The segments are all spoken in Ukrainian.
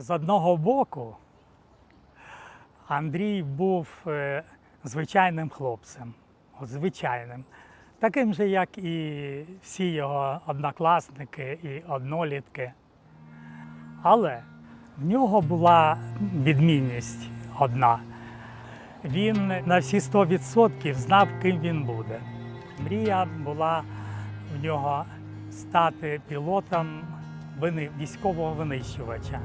З одного боку, Андрій був е, звичайним хлопцем, звичайним, таким же, як і всі його однокласники і однолітки. Але в нього була відмінність одна. Він на всі 100% знав, ким він буде. Мрія була в нього стати пілотом військового винищувача.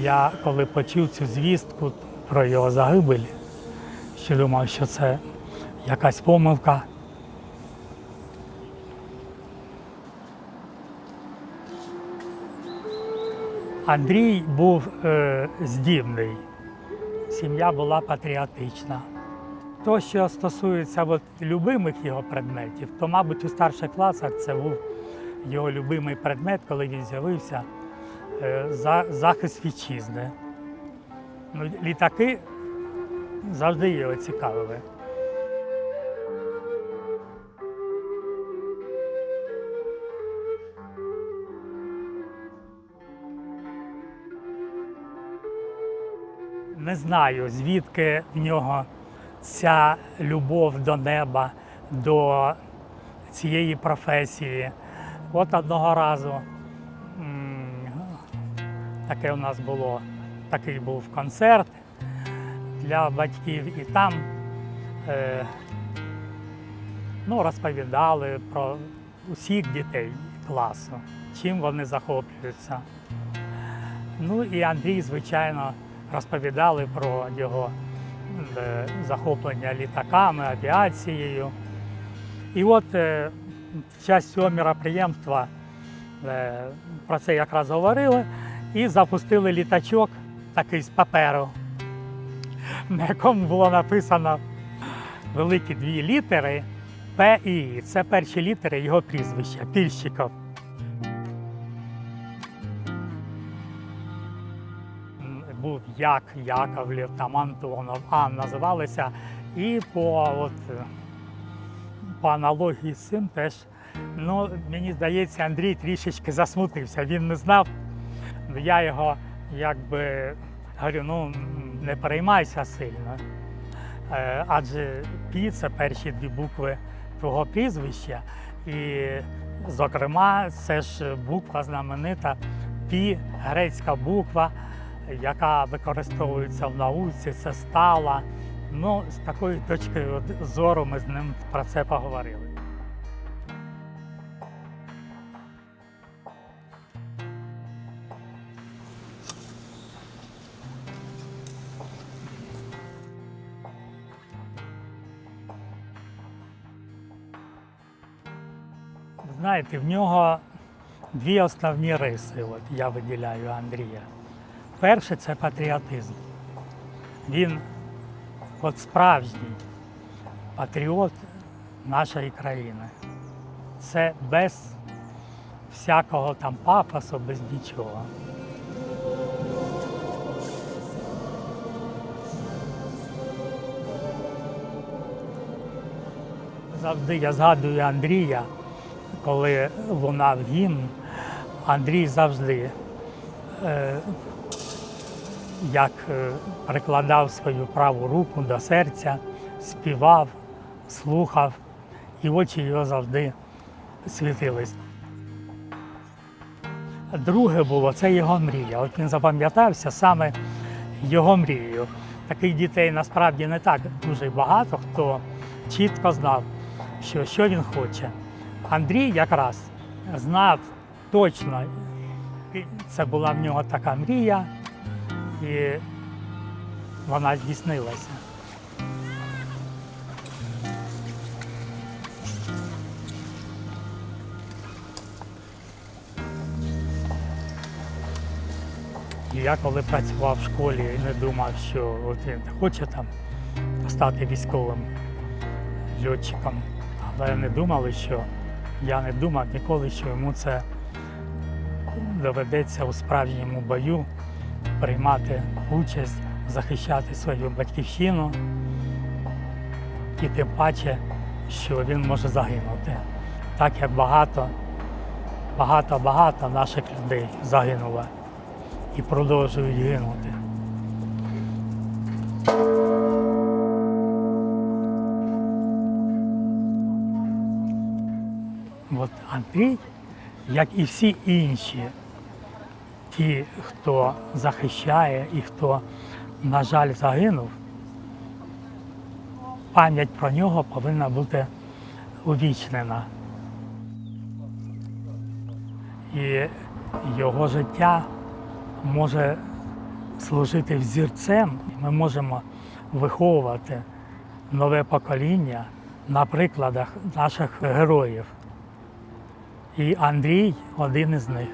Я коли почув цю звістку про його загибель, що думав, що це якась помилка. Андрій був е, здібний, сім'я була патріотична. То, що стосується от, любимих його предметів, то, мабуть, у старших класах це був його любимий предмет, коли він з'явився за захист вітчизни. Ну, літаки завжди його цікавили. Не знаю, звідки в нього ця любов до неба, до цієї професії. От одного разу таке у нас було, такий був концерт для батьків, і там е, ну, розповідали про усіх дітей класу, чим вони захоплюються. Ну і Андрій, звичайно, розповідали про його е, захоплення літаками, авіацією. І от е, в час цього міроприємства е, про це якраз говорили і запустили літачок такий з паперу, на якому було написано великі дві літери П і. Це перші літери його прізвища Пільщиков. Був Як, Яковлів, там Антонов, Ан називалися. І по, от, по аналогії з цим теж, ну, мені здається, Андрій трішечки засмутився. Він не знав. Я його якби говорю, ну не переймайся сильно. Е, Адже Пі це перші дві букви твого прізвища. І, зокрема, це ж буква знаменита Пі, грецька буква, яка використовується в науці, це стала. Ну, з такої точки зору ми з ним про це поговорили. Знаєте, в нього дві основні риси, от я виділяю Андрія. Перше це патріотизм. Він от справжній патріот нашої країни. Це без всякого там пафосу, без нічого. Завжди я згадую Андрія, коли лунав гімн, Андрій завжди е, як е, прикладав свою праву руку до серця, співав, слухав, і очі його завжди світились. Друге було це його мрія. От він запам'ятався саме його мрією. Таких дітей насправді не так дуже багато, хто чітко знав, що, що він хоче. Андрій якраз знав точно, це була в нього така мрія, і вона здійснилася. Я коли працював в школі і не думав, що от він хоче там стати військовим льотчиком, але не думали, що я не думав ніколи, що йому це доведеться у справжньому бою приймати участь, захищати свою батьківщину. І тим паче, що він може загинути. Так як багато, багато, багато наших людей загинуло і продовжують гинути. От Андрій, як і всі інші, ті, хто захищає і хто, на жаль, загинув, пам'ять про нього повинна бути увічнена. І його життя може служити взірцем. Ми можемо виховувати нове покоління на прикладах наших героїв. І Андрій один із них.